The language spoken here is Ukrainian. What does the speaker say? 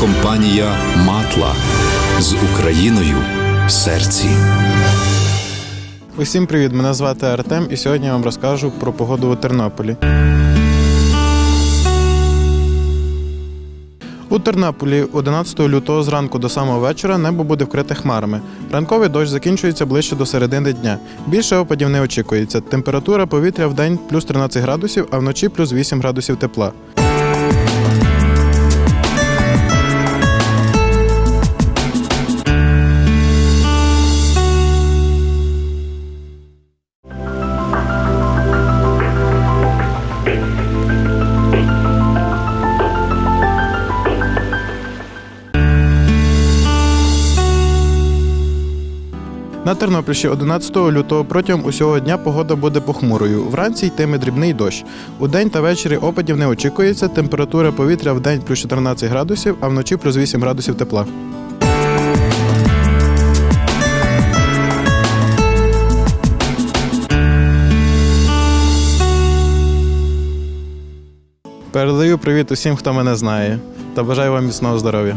компанія Матла з Україною в серці. Усім привіт! Мене звати Артем, і сьогодні я вам розкажу про погоду у Тернополі. У Тернополі 11 лютого зранку до самого вечора небо буде вкрите хмарами. Ранковий дощ закінчується ближче до середини дня. Більше опадів не очікується. Температура повітря в день плюс 13 градусів, а вночі плюс 8 градусів тепла. На Тернопільщі 11 лютого протягом усього дня погода буде похмурою. Вранці йтиме дрібний дощ. У день та ввечері опадів не очікується. Температура повітря в день плюс 14 градусів, а вночі плюс 8 градусів тепла. Передаю привіт усім, хто мене знає, та бажаю вам міцного здоров'я.